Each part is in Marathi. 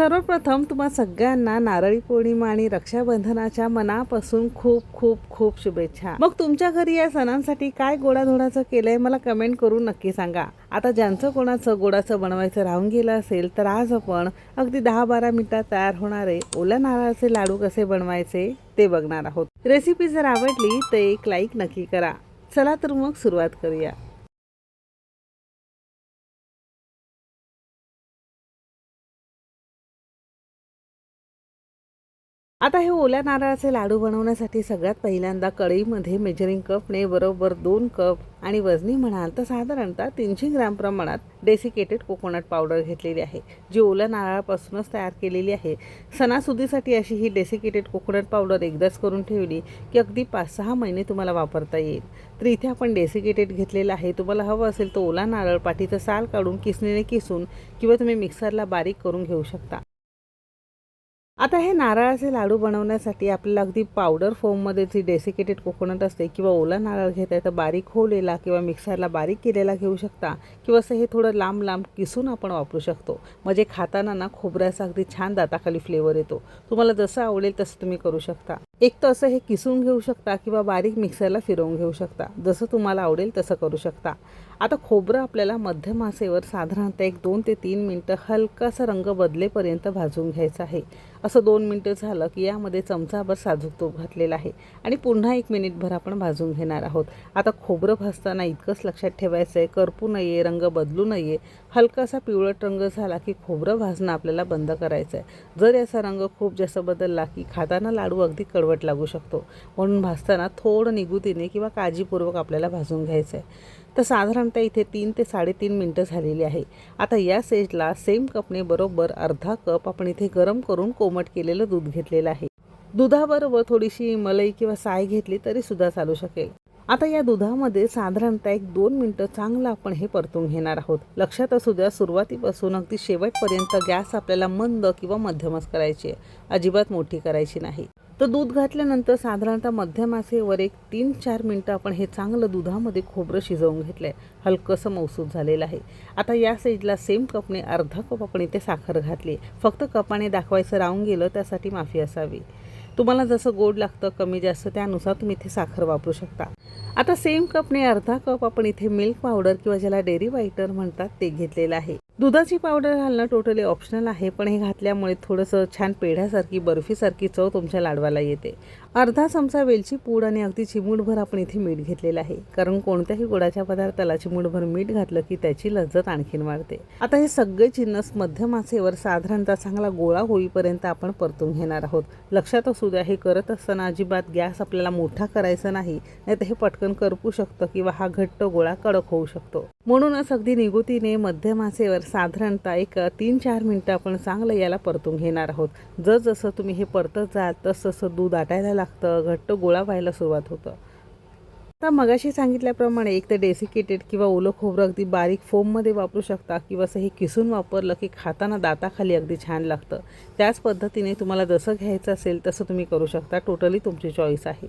सर्वप्रथम तुम्हा सगळ्यांना नारळी पौर्णिमा आणि रक्षाबंधनाच्या मनापासून खूप खूप खूप शुभेच्छा. मग तुमच्या घरी या सणांसाठी काय गोडाधोडाचं केलंय मला कमेंट करून नक्की सांगा. आता ज्यांचं कोणाचं गोडाचं बनवायचं राहून गेलं असेल तर आज आपण अगदी दहा बारा मिनिटात तयार होणारे ओल्या नारळाचे लाडू कसे बनवायचे ते बघणार आहोत. रेसिपी जर आवडली तर एक लाईक नक्की करा. चला तर मग सुरुवात करूया. आता हे ओल्या नारळाचे लाडू बनवण्यासाठी सगळ्यात पहिल्यांदा कढईमध्ये मेजरिंग कपने बरोबर दोन कप आणि वजनी म्हणाल तर साधारणतः तीनशे ग्रॅम प्रमाणात डेसिकेटेड कोकोनट पावडर घेतलेली आहे जी ओल्या नारळापासूनच तयार केलेली आहे. सणासुदीसाठी अशी ही डेसिकेटेड कोकोनट पावडर एकदाच करून ठेवली की अगदी पाच सहा महिने तुम्हाला वापरता येईल. तर इथे आपण डेसिकेटेड घेतलेलं आहे. तुम्हाला हवं असेल तर ओला नारळ पाठीचं साल काढून किसणीने किसून किंवा तुम्ही मिक्सरला बारीक करून घेऊ शकता. आता हे नारळाचे लाडू बनवण्यासाठी आपल्याला अगदी पावडर फॉर्ममध्ये जी डेसिकेटेड कोकोनट असते किंवा ओला नारळ घेता तर बारीक होलेला किंवा मिक्सरला बारीक केलेला घेऊ शकता किंवा असं हे थोडं लांब लांब किसून आपण वापरू शकतो. म्हणजे खाताना ना खोबऱ्याचा अगदी छान दाताखाली फ्लेवर येतो. तुम्हाला जसं आवडेल तसं तुम्ही करू शकता. एक तर असं हे किसून घेऊ शकता किंवा बारीक मिक्सरला फिरवून घेऊ शकता. जसं तुम्हाला आवडेल तसं करू शकता. आता खोबरं आपल्याला मध्यम आसेवर साधारणतः एक दोन ते तीन मिनटं हलकासा रंग बदलेपर्यंत भाजून घ्यायचं आहे. असं दोन मिनटं झालं की यामध्ये चमचाभर साजूक तूप घातलेलं आहे आणि पुन्हा एक मिनिटभर आपण भाजून घेणार आहोत. आता खोबरं भाजताना इतकंच लक्षात ठेवायचं आहे करपू नये रंग बदलू नये. हलकासा पिवळट रंग झाला की खोबरं भाजणं आपल्याला बंद करायचं आहे जर याचा रंग खूप जास्त बदलला की खाताना लाडू अगदी कडवट लागू शकतो. म्हणून भाजताना थोडं निगुतीने किंवा काळजीपूर्वक आपल्याला भाजून घ्यायचं आहे तर साधारणतः इथे तीन ते साडेतीन मिनटं झालेली आहे. आता या सेजला सेम कपने बरोबर अर्धा कप आपण इथे गरम करून कोमट केलेलं दूध घेतलेलं आहे. दुधाबरोबर थोडीशी मलई किंवा साय घेतली तरी सुद्धा चालू शकेल. आता या दुधामध्ये साधारणतः एक दोन मिनटं चांगलं आपण हे परतून घेणार आहोत. लक्षात असू द्या सुरुवातीपासून अगदी शेवटपर्यंत गॅस आपल्याला मंद किंवा मध्यमच करायची आहे. अजिबात मोठी करायची नाही. तर दूध घातल्यानंतर साधारणतः मध्यम आचेवर एक तीन चार मिनटं आपण हे चांगलं दुधामध्ये खोबरं शिजवून घेतलं आहे हलकंसं मौसूद झालेलं आहे. आता या साईडला सेम कपने अर्धा कप आपण इथे साखर घातली फक्त कपाने दाखवायचं राहून गेलं त्यासाठी माफी असावी. तुम्हाला जसं गोड लागतं कमी जास्त त्यानुसार तुम्ही इथे साखर वापरू शकता. आता सेम कपने अर्धा कप आपण इथे मिल्क पावडर किंवा ज्याला डेअरी वाईटर म्हणतात ते घेतलेलं आहे. दुधाची पावडर घालणं टोटली ऑप्शनल आहे पण हे घातल्यामुळे थोडंसं छान पेढ्यासारखी बर्फीसारखी चव तुमच्या लाडवाला येते. अर्धा चमचा वेलची पूड आणि अगदी चिमूटभर आपण इथे मीठ घेतलेलं आहे. कारण कोणत्याही गोडाच्या पदार्थाला चिमूटभर मीठ घातलं की त्याची लज्जत आणखीन वाढते. आता हे सगळे चिन्नस मध्यम आचेवर साधारणतः चांगला गोळा होईपर्यंत आपण परतून घेणार आहोत. लक्षात असू द्या हे करत असताना अजिबात गॅस आपल्याला मोठा करायचा नाही नाहीतर हे पटकन करपू शकतं किंवा हा घट्ट गोळा कडक होऊ शकतो. म्हणूनच अगदी निगुतीने मध्यम आचेवर साधारणतः एक तीन चार मिनटं आपण चांगलं याला परतून घेणार आहोत. जसजसं तुम्ही हे परतत जाल तस तसं दूध आटायला लागतं घट्ट गोळा व्हायला सुरुवात होतं. आता मगाशी सांगितल्याप्रमाणे एक तर डेसिकेटेड किंवा ओलं खोबरं अगदी बारीक फोममध्ये वापरू शकता किंवा असं हे किसून वापरलं की खाताना दाताखाली अगदी छान लागतं. त्याच पद्धतीने तुम्हाला जसं घ्यायचं असेल तसं तुम्ही करू शकता. टोटली तुमची चॉईस आहे.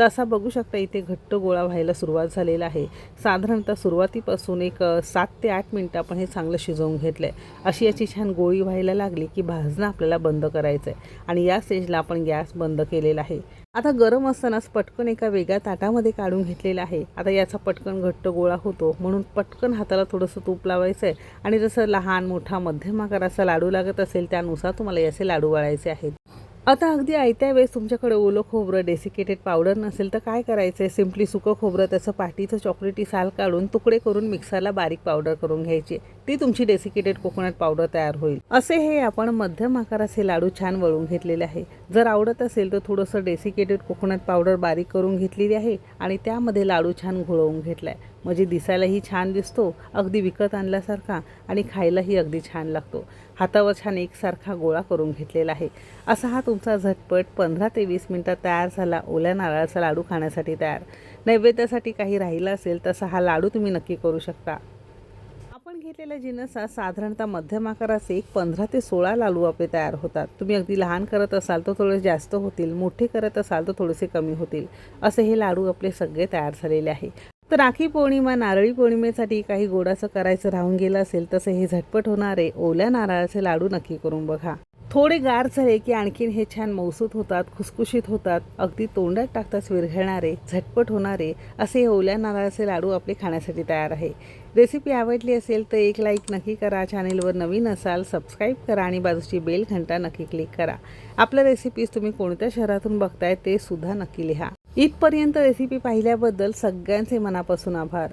तर असा बघू शकता इथे घट्ट गोळा व्हायला सुरुवात झालेला आहे. साधारणतः सुरुवातीपासून एक सात ते आठ मिनटं आपण हे चांगलं शिजवून घेतलं आहे अशी याची छान गोळी व्हायला लागली की भाजणं आपल्याला बंद करायचं आहे आणि या स्टेजला आपण गॅस बंद केलेला आहे. आता गरम असतानाच पटकन एका वेगळ्या ताटामध्ये काढून घेतलेला आहे. आता याचा पटकन घट्ट गोळा होतो. म्हणून पटकन हाताला थोडंसं तूप लावायचं आहे आणि जसं लहान मोठा मध्यम आकाराचा लाडू लागत असेल त्यानुसार तुम्हाला याचे लाडू वळायचे आहेत. आता अगदी आयत्या वेळेस तुमच्याकडे ओलं खोबरं डेसिकेटेड पावडर नसेल तर काय करायचं आहे सिम्पली सुकं खोबरं त्याचं पाठीचं चॉकलेटी साल काढून तुकडे करून मिक्सरला बारीक पावडर करून घ्यायची. ती तुमची डेसिकेटेड कोकोनट पावडर तयार होईल. असे हे आपण मध्यम आकाराचे लाडू छान वळून घेतलेले आहे. जर आवडत असेल तर थोडंसं डेसिकेटेड कोकोनट पावडर बारीक करून घेतलेली आहे आणि त्यामध्ये लाडू छान घोळवून घेतला आहे म्हणजे दिसायलाही छान दिसतो अगदी विकत आणल्यासारखा आणि खायलाही अगदी छान लागतो. हातावर छान एकसारखा गोळा करून घेतलेला आहे. असा हा तुमचा झटपट पंधरा ते वीस मिनटात तयार झाला ओल्या नारळाचा लाडू खाण्यासाठी तयार. नैवेद्यासाठी काही राहिलं असेल तसा हा लाडू तुम्ही नक्की करू शकता. आपण घेतलेल्या जिनसा साधारणतः मध्यम आकाराचे एक पंधरा ते सोळा लाडू आपले तयार होतात. तुम्ही अगदी लहान करत असाल तर थोडे जास्त होतील मोठे करत असाल तर थोडेसे कमी होतील. असे हे लाडू आपले सगळे तयार झालेले आहे. तर राखी पौर्णिमा नारळी पौर्णिमेसाठी काही गोडाचं करायचं राहून गेलं असेल तसं हे झटपट होणारे ओल्या नारळाचे लाडू नक्की करून बघा. थोडे गार झाले की आणखीन हे छान मौसूत होतात खुसखुशीत होतात. अगदी तोंडात टाकताच विरघळणारे झटपट होणारे असे ओल्या नारळाचे लाडू आपले खाण्यासाठी तयार आहे. रेसिपी आवडली असेल तर एक लाईक नक्की करा. चॅनेलवर नवीन असाल सबस्क्राईब करा आणि बाजूची बेल घंटा नक्की क्लिक करा. आपल्या रेसिपीज तुम्ही कोणत्या शहरातून बघताय ते सुद्धा नक्की लिहा. इथपर्यंत रेसिपी पाहिल्याबद्दल सगळ्यांचे मनापासून आभार.